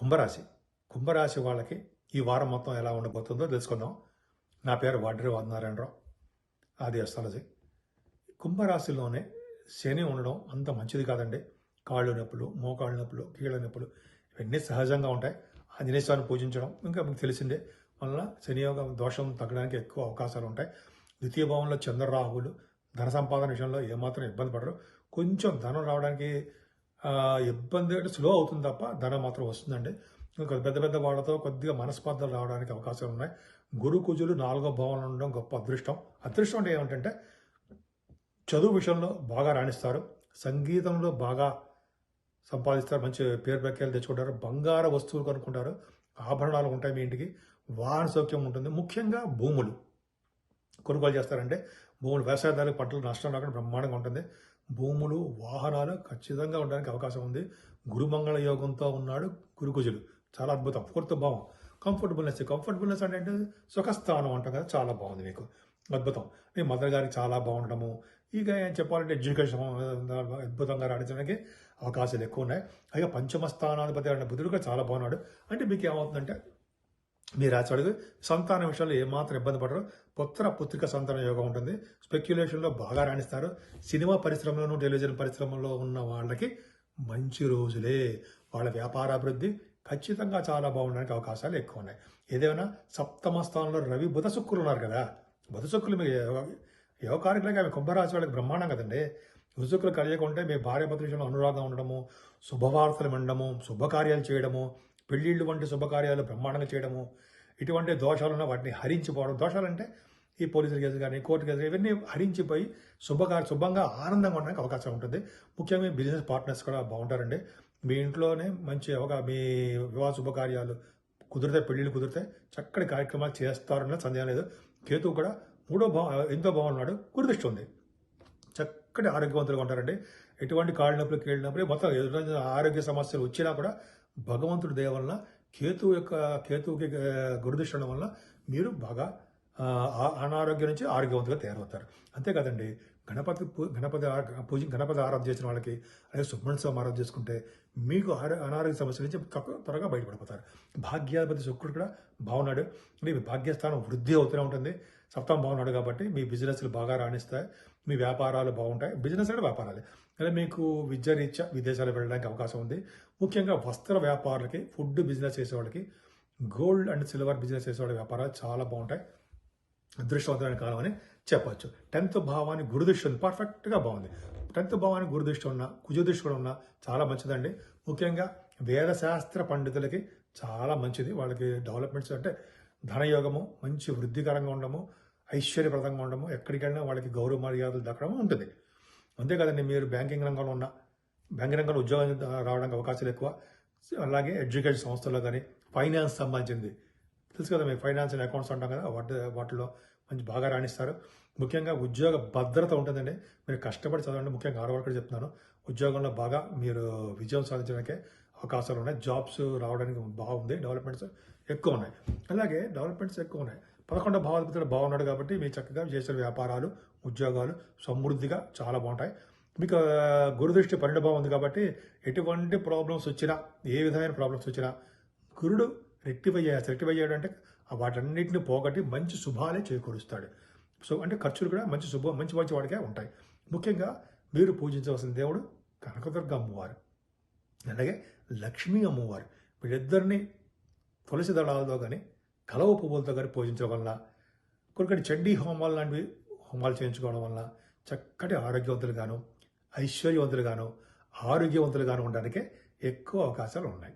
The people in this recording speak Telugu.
కుంభరాశి. కుంభరాశి వాళ్ళకి ఈ వారం మొత్తం ఎలా ఉండబోతుందో తెలుసుకుందాం. నా పేరు వాడ్రి వాదనారాయణరావు. ఆది అస్ట్రాలజీ కుంభరాశిలోనే శని ఉండడం అంత మంచిది కాదండి. కాళ్ళు నొప్పులు మోకాళ్ళు నొప్పులు కీళ్ళ నొప్పులు ఇవన్నీ సహజంగా ఉంటాయి. ఆంజనేయ స్వామిని పూజించడం ఇంకా మీకు తెలిసిందే. వలన శనియోగం దోషం తగ్గడానికి ఎక్కువ అవకాశాలు ఉంటాయి. ద్వితీయ భావంలో చంద్రరాహువులు ధన సంపాదన విషయంలో ఏమాత్రం ఇబ్బంది పడరు. కొంచెం ధనం రావడానికి ఇబ్బంది అంటే స్లో అవుతుంది తప్ప ధనం మాత్రం వస్తుందండి. ఇంకా పెద్ద పెద్ద వాళ్ళతో కొద్దిగా మనస్పర్ధలు రావడానికి అవకాశాలు ఉన్నాయి. గురు కుజులు నాలుగో భావనలో ఉండడం గొప్ప అదృష్టం. అదృష్టం అంటే ఏమిటంటే చదువు విషయంలో బాగా రాణిస్తారు. సంగీతంలో బాగా సంపాదిస్తారు. మంచి పేరు ప్రఖ్యాలు తెచ్చుకుంటారు. బంగార వస్తువులు కొనుక్కుంటారు. ఆభరణాలు ఉంటాయి మీ ఇంటికి. వాహన సౌఖ్యం ఉంటుంది. ముఖ్యంగా భూములు. కొనుగోలు చేస్తారంటే భూములు వ్యవసాయదారులకు పంటలు నష్టం రాకుండా బ్రహ్మాండంగా ఉంటుంది. భూములు వాహనాలు ఖచ్చితంగా ఉండడానికి అవకాశం ఉంది. గురుమంగళ యోగంతో ఉన్నాడు గురుకుజులు చాలా అద్భుతం. ఫోర్త్ భావం. కంఫర్టబుల్నెస్ కంఫర్టబుల్నెస్ అంటే ఏంటి? సుఖస్థానం అంటాం కదా. చాలా బాగుంది మీకు. అద్భుతం. మీ మదర్ గారికి చాలా బాగుండడము. ఇక ఏం చెప్పాలంటే ఎడ్యుకేషన్ అద్భుతంగా రాణించడానికి అవకాశాలు ఎక్కువ ఉన్నాయి. పైగా పంచమ స్థానాధిపతి అయిన బుధుడు కూడా చాలా బాగున్నాడు. అంటే మీకు ఏమవుతుందంటే మీ రాశాడు సంతాన విషయంలో ఏమాత్రం ఇబ్బంది పడరు. పుత్ర పుత్రిక సంతాన యోగం ఉంటుంది. స్పెక్యులేషన్లో బాగా రాణిస్తారు. సినిమా పరిశ్రమలోను టెలివిజన్ పరిశ్రమలో ఉన్న వాళ్ళకి మంచి రోజులే. వాళ్ళ వ్యాపారాభివృద్ధి ఖచ్చితంగా చాలా బాగుండడానికి అవకాశాలు ఎక్కువ ఉన్నాయి. ఏదైనా సప్తమ స్థానంలో రవి బుధ శుక్రులు ఉన్నారు కదా. బుధ శుక్రులు మీకు యోగకారకులకి ఆమె కుంభరాశి వాళ్ళకి బ్రహ్మాండం కదండి. రుజుకులు కలియకుంటే మీ భార్య భర్తల విషయంలో అనురాగం ఉండడము శుభవార్తలు వినడము శుభకార్యాలు చేయడము పెళ్ళిళ్ళు వంటి శుభకార్యాలు బ్రహ్మాండంగా చేయడము ఇటువంటి దోషాలు ఉన్న వాటిని హరించిపోవడం. దోషాలంటే ఈ పోలీసుల కేసు కానీ కోర్టు కేసు ఇవన్నీ హరించిపోయి శుభకార్య శుభంగా ఆనందంగా ఉండడానికి అవకాశం ఉంటుంది. ముఖ్యంగా బిజినెస్ పార్ట్నర్స్ కూడా బాగుంటారండి. మీ ఇంట్లోనే మంచి ఒక మీ వివాహ శుభకార్యాలు కుదిరితే పెళ్ళిళ్ళు కుదిరితే చక్కటి కార్యక్రమాలు చేస్తారన్న సందేహం లేదు. కేతు కూడా మూడో భావ ఎంతో బాగున్నాడు గురుదృష్టి ఉంది. చక్కటి ఆరోగ్యవంతులుగా ఉంటారండి. ఎటువంటి కాళ్ళ నొప్పులు కీళ్ళ నొప్పులు మొత్తం ఆరోగ్య సమస్యలు వచ్చినా కూడా భగవంతుడి దయ వలన కేతువు యొక్క కేతువుకి ఆ, ఉండడం వల్ల మీరు బాగా అనారోగ్యం నుంచి ఆరోగ్యవంతులుగా తయారవుతారు. అంతే కదండి. గణపతి పూ- గణపతి పూజ గణపతి ఆరాధన చేసిన వాళ్ళకి అదే సుబ్రహ్మణ్య స్వామి ఆరాధన చేసుకుంటే మీకు అనారోగ్య సమస్యల నుంచి త్వరగా బయటపడిపోతారు. భాగ్యాధిపతి శుక్రుడు కూడా బాగున్నాడు. మీ భాగ్యస్థానం వృద్ధి అవుతూనే ఉంటుంది. సప్తమ బాగున్నాడు కాబట్టి మీ బిజినెస్లు బాగా రాణిస్తాయి. మీ వ్యాపారాలు బాగుంటాయి. బిజినెస్ అంటే వ్యాపారాలు. అలా మీకు విద్య రీత్యా విదేశాలు వెళ్ళడానికి అవకాశం ఉంది. ముఖ్యంగా వస్త్ర వ్యాపారులకి ఫుడ్ బిజినెస్ చేసేవాళ్ళకి గోల్డ్ అండ్ సిల్వర్ బిజినెస్ చేసేవాళ్ళ వ్యాపారాలు చాలా బాగుంటాయి. అదృష్టవంతమైన కాలం అని చెప్పచ్చు. టెన్త్ భావాన్ని గురుదృష్టి ఉంది పర్ఫెక్ట్గా బాగుంది. టెన్త్ భావాన్ని గురుదృష్టి ఉన్న కుజదృష్టి కూడా ఉన్న చాలా మంచిదండి. ముఖ్యంగా వేదశాస్త్ర పండితులకి చాలా మంచిది. వాళ్ళకి డెవలప్మెంట్స్ అంటే ధనయోగము మంచి వృద్ధికరంగా ఉండము ఐశ్వర్యప్రదంగా ఉండము ఎక్కడికైనా వాళ్ళకి గౌరవ మర్యాదలు దక్కడం ఉంటుంది. అంతే కదండి మీరు బ్యాంకింగ్ రంగంలో ఉన్న బ్యాంకింగ్ రంగంలో ఉద్యోగం రావడానికి అవకాశాలు ఎక్కువ. అలాగే ఎడ్యుకేషన్ సంస్థల్లో కానీ ఫైనాన్స్ సంబంధించింది తెలుసు కదా మేము ఫైనాన్స్ అండ్ అకౌంట్స్ ఉంటాం కదా వాటి వాటిలో మంచి బాగా రాణిస్తారు. ముఖ్యంగా ఉద్యోగ భద్రత ఉంటుందండి. మీరు కష్టపడి చదవండి. ముఖ్యంగా ఆడవాళ్ళు చెప్తున్నాను. ఉద్యోగంలో బాగా మీరు విజయం సాధించడానికి అవకాశాలు ఉన్నాయి. జాబ్స్ రావడానికి బాగుంది. డెవలప్మెంట్స్ ఎక్కువ ఉన్నాయి. అలాగే డెవలప్మెంట్స్ ఎక్కువ ఉన్నాయి. పదకొండో భావాధిపతులు బాగున్నాడు కాబట్టి మీరు చక్కగా చేసే వ్యాపారాలు ఉద్యోగాలు సమృద్ధిగా చాలా బాగుంటాయి. మీకు గురుదృష్టి పన్నెండు భావం ఉంది కాబట్టి ఎటువంటి ప్రాబ్లమ్స్ వచ్చినా ఏ విధమైన ప్రాబ్లమ్స్ వచ్చినా గురుడు రెక్టిఫై చేయాలి రెక్టిఫై చేయడం అంటే ఆ వాటన్నిటిని పోగొట్టి మంచి శుభాలే చేకూరుస్తాడు. సో అంటే ఖర్చులు కూడా మంచి శుభ మంచి మంచి వాడికే ఉంటాయి. ముఖ్యంగా మీరు పూజించవలసిన దేవుడు కనకదుర్గ అమ్మవారు. అలాగే లక్ష్మీ అమ్మవారు. వీళ్ళిద్దరిని తులసి దళాలతో కానీ కలవ పువ్వులతో కానీ పూజించడం వల్ల కొన్ని చండీ హోమాలు లాంటివి హోమాలు చేయించుకోవడం వల్ల చక్కటి ఆరోగ్యవంతులుగాను ఐశ్వర్యవంతులుగాను ఆరోగ్యవంతులుగాను ఉండడానికే ఎక్కువ అవకాశాలు ఉన్నాయి.